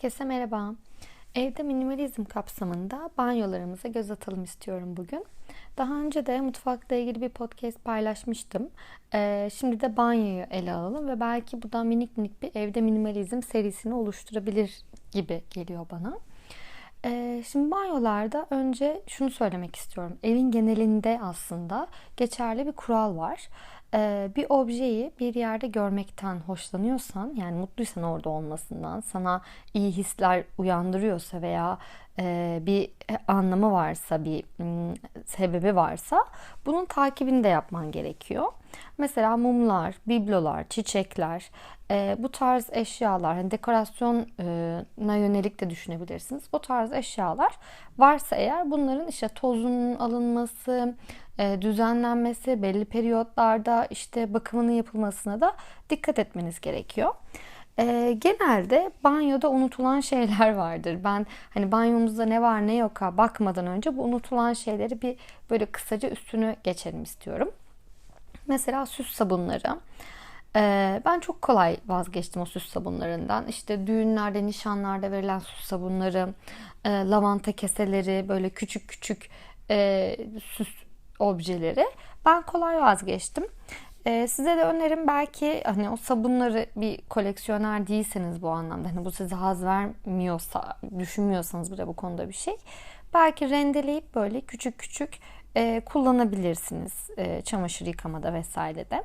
Herkese merhaba. Evde minimalizm kapsamında banyolarımıza göz atalım istiyorum bugün. Daha önce de mutfakla ilgili bir podcast paylaşmıştım. Ee, şimdi de banyoyu ele alalım ve belki bu da minik minik bir evde minimalizm serisini oluşturabilir gibi geliyor bana. Ee, şimdi banyolarda önce şunu söylemek istiyorum. Evin genelinde aslında geçerli bir kural var. Ee, bir objeyi bir yerde görmekten hoşlanıyorsan yani mutluysan orada olmasından sana iyi hisler uyandırıyorsa veya bir anlamı varsa bir sebebi varsa bunun takibini de yapman gerekiyor. Mesela mumlar, biblolar, çiçekler e, bu tarz eşyalar hani dekorasyona yönelik de düşünebilirsiniz. O tarz eşyalar varsa eğer bunların işte tozunun alınması, e, düzenlenmesi, belli periyotlarda işte bakımının yapılmasına da dikkat etmeniz gerekiyor. E, genelde banyoda unutulan şeyler vardır. Ben hani banyomuzda ne var ne yok ha bakmadan önce bu unutulan şeyleri bir böyle kısaca üstünü geçelim istiyorum. Mesela süs sabunları. Ee, ben çok kolay vazgeçtim o süs sabunlarından. İşte düğünlerde, nişanlarda verilen süs sabunları, e, lavanta keseleri, böyle küçük küçük e, süs objeleri. Ben kolay vazgeçtim. Ee, size de önerim belki hani o sabunları bir koleksiyoner değilseniz bu anlamda hani bu size haz vermiyorsa düşünmüyorsanız bile bu konuda bir şey belki rendeleyip böyle küçük küçük e, kullanabilirsiniz e, çamaşır yıkamada vesairede.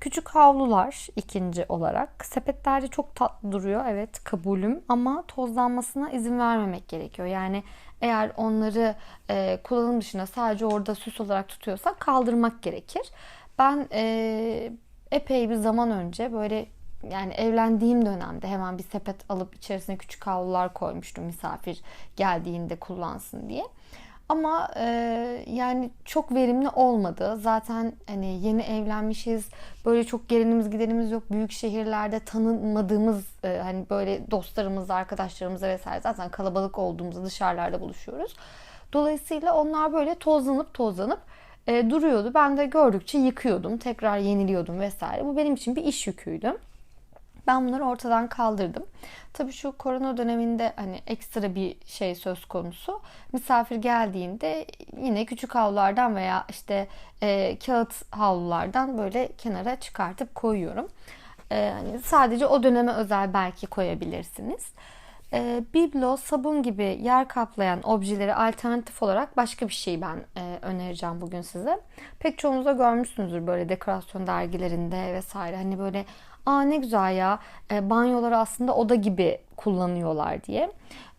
Küçük havlular ikinci olarak. Sepetlerde çok tatlı duruyor. Evet kabulüm ama tozlanmasına izin vermemek gerekiyor. Yani eğer onları e, kullanım dışında sadece orada süs olarak tutuyorsak kaldırmak gerekir. Ben e, epey bir zaman önce böyle yani evlendiğim dönemde hemen bir sepet alıp içerisine küçük havlular koymuştum misafir geldiğinde kullansın diye. Ama e, yani çok verimli olmadı. Zaten hani yeni evlenmişiz. Böyle çok gelinimiz giderimiz yok. Büyük şehirlerde tanınmadığımız e, hani böyle dostlarımızla, arkadaşlarımızla vesaire zaten kalabalık olduğumuzda dışarılarda buluşuyoruz. Dolayısıyla onlar böyle tozlanıp tozlanıp e, duruyordu. Ben de gördükçe yıkıyordum. Tekrar yeniliyordum vesaire. Bu benim için bir iş yüküydü. Ben bunları ortadan kaldırdım. Tabii şu korona döneminde hani ekstra bir şey söz konusu. Misafir geldiğinde yine küçük havlulardan veya işte e, kağıt havlulardan böyle kenara çıkartıp koyuyorum. E, hani sadece o döneme özel belki koyabilirsiniz. E, biblo, sabun gibi yer kaplayan objeleri alternatif olarak başka bir şey ben e, önereceğim bugün size. Pek çoğunuz da görmüşsünüzdür böyle dekorasyon dergilerinde vesaire. Hani böyle aa ne güzel ya e, banyoları aslında oda gibi kullanıyorlar diye.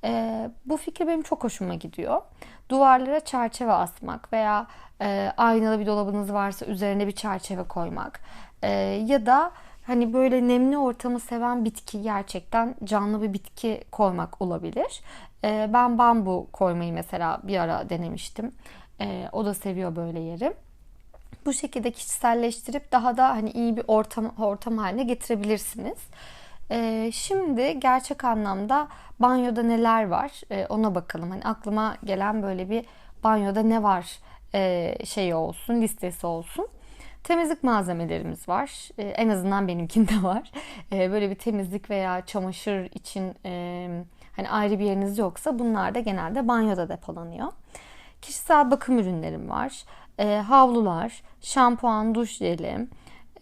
E, bu fikir benim çok hoşuma gidiyor. Duvarlara çerçeve asmak veya e, aynalı bir dolabınız varsa üzerine bir çerçeve koymak e, ya da hani böyle nemli ortamı seven bitki gerçekten canlı bir bitki koymak olabilir. E, ben bambu koymayı mesela bir ara denemiştim. E, o da seviyor böyle yeri bu şekilde kişiselleştirip daha da hani iyi bir ortam ortam haline getirebilirsiniz. Ee, şimdi gerçek anlamda banyoda neler var ee, ona bakalım. Hani aklıma gelen böyle bir banyoda ne var e, şeyi olsun, listesi olsun. Temizlik malzemelerimiz var. Ee, en azından benimkinde var. Ee, böyle bir temizlik veya çamaşır için e, hani ayrı bir yeriniz yoksa bunlar da genelde banyoda depolanıyor. Kişisel bakım ürünlerim var e, havlular, şampuan, duş jeli,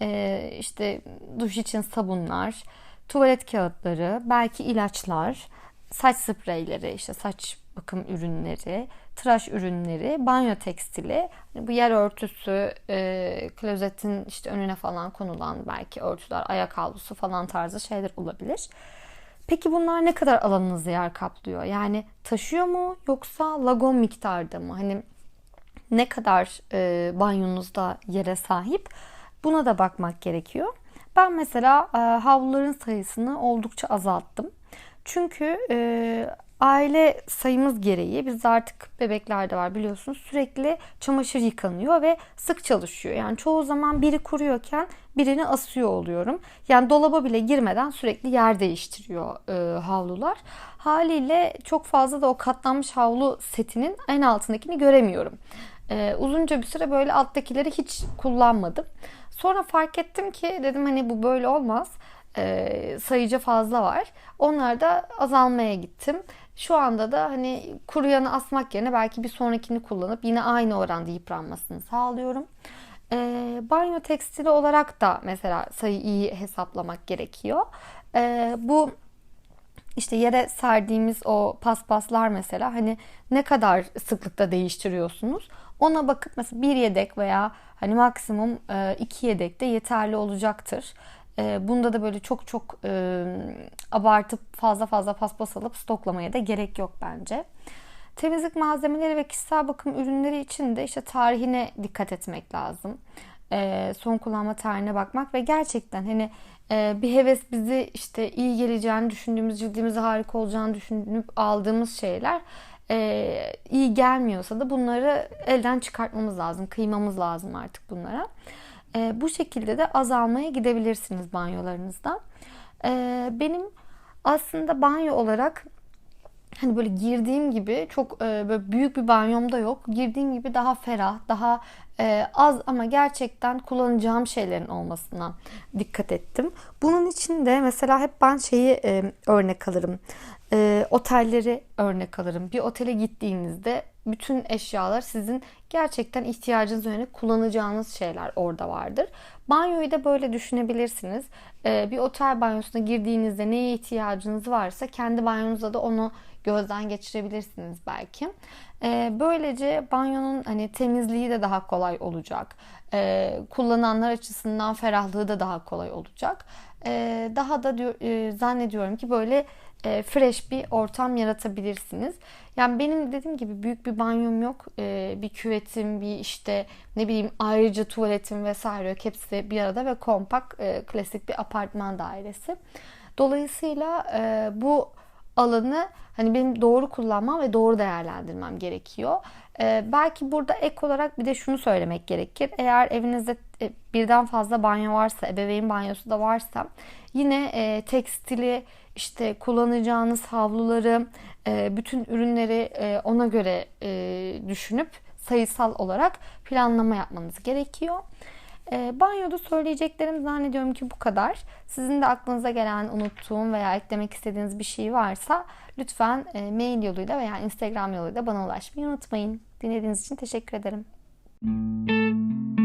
e, işte duş için sabunlar, tuvalet kağıtları, belki ilaçlar, saç spreyleri, işte saç bakım ürünleri, tıraş ürünleri, banyo tekstili, bu yer örtüsü, e, klozetin işte önüne falan konulan belki örtüler, ayak havlusu falan tarzı şeyler olabilir. Peki bunlar ne kadar alanınızı yer kaplıyor? Yani taşıyor mu yoksa lagon miktarda mı? Hani ne kadar e, banyonuzda yere sahip buna da bakmak gerekiyor. Ben mesela e, havluların sayısını oldukça azalttım. Çünkü e, aile sayımız gereği biz artık bebeklerde var biliyorsunuz sürekli çamaşır yıkanıyor ve sık çalışıyor. Yani çoğu zaman biri kuruyorken birini asıyor oluyorum. Yani dolaba bile girmeden sürekli yer değiştiriyor e, havlular. Haliyle çok fazla da o katlanmış havlu setinin en altındakini göremiyorum. Ee, uzunca bir süre böyle alttakileri hiç kullanmadım. Sonra fark ettim ki dedim hani bu böyle olmaz. e, sayıca fazla var. Onlar da azalmaya gittim. Şu anda da hani kuruyanı asmak yerine belki bir sonrakini kullanıp yine aynı oranda yıpranmasını sağlıyorum. E, banyo tekstili olarak da mesela sayı iyi hesaplamak gerekiyor. E, bu işte yere serdiğimiz o paspaslar mesela hani ne kadar sıklıkta değiştiriyorsunuz? Ona bakıp mesela bir yedek veya hani maksimum e, iki yedek de yeterli olacaktır. E, bunda da böyle çok çok e, abartıp fazla fazla paspas alıp stoklamaya da gerek yok bence. Temizlik malzemeleri ve kişisel bakım ürünleri için de işte tarihine dikkat etmek lazım. son kullanma tarihine bakmak ve gerçekten hani bir heves bizi işte iyi geleceğini düşündüğümüz, cildimize harika olacağını düşünüp aldığımız şeyler iyi gelmiyorsa da bunları elden çıkartmamız lazım, kıymamız lazım artık bunlara. E, bu şekilde de azalmaya gidebilirsiniz banyolarınızda. E, benim aslında banyo olarak hani böyle girdiğim gibi çok e, böyle büyük bir banyom da yok. Girdiğim gibi daha ferah, daha e, az ama gerçekten kullanacağım şeylerin olmasına dikkat ettim. Bunun için de mesela hep ben şeyi e, örnek alırım. E, otelleri örnek alırım. Bir otele gittiğinizde bütün eşyalar sizin gerçekten ihtiyacınız yönelik kullanacağınız şeyler orada vardır. Banyoyu da böyle düşünebilirsiniz. Ee, bir otel banyosuna girdiğinizde neye ihtiyacınız varsa kendi banyonuzda da onu gözden geçirebilirsiniz belki. Ee, böylece banyonun hani temizliği de daha kolay olacak. Ee, kullananlar açısından ferahlığı da daha kolay olacak. Daha da e, zannediyorum ki böyle e, fresh bir ortam yaratabilirsiniz. Yani benim dediğim gibi büyük bir banyom yok. E, bir küvetim, bir işte ne bileyim ayrıca tuvaletim vesaire yok. Hepsi bir arada ve kompakt e, klasik bir apartman dairesi. Dolayısıyla e, bu alanı hani benim doğru kullanmam ve doğru değerlendirmem gerekiyor. Ee, belki burada ek olarak bir de şunu söylemek gerekir. Eğer evinizde birden fazla banyo varsa, ebeveyn banyosu da varsa yine e, tekstili işte kullanacağınız havluları, e, bütün ürünleri e, ona göre e, düşünüp sayısal olarak planlama yapmanız gerekiyor. Banyoda söyleyeceklerim zannediyorum ki bu kadar. Sizin de aklınıza gelen, unuttuğum veya eklemek istediğiniz bir şey varsa lütfen mail yoluyla veya Instagram yoluyla bana ulaşmayı unutmayın. Dinlediğiniz için teşekkür ederim. Müzik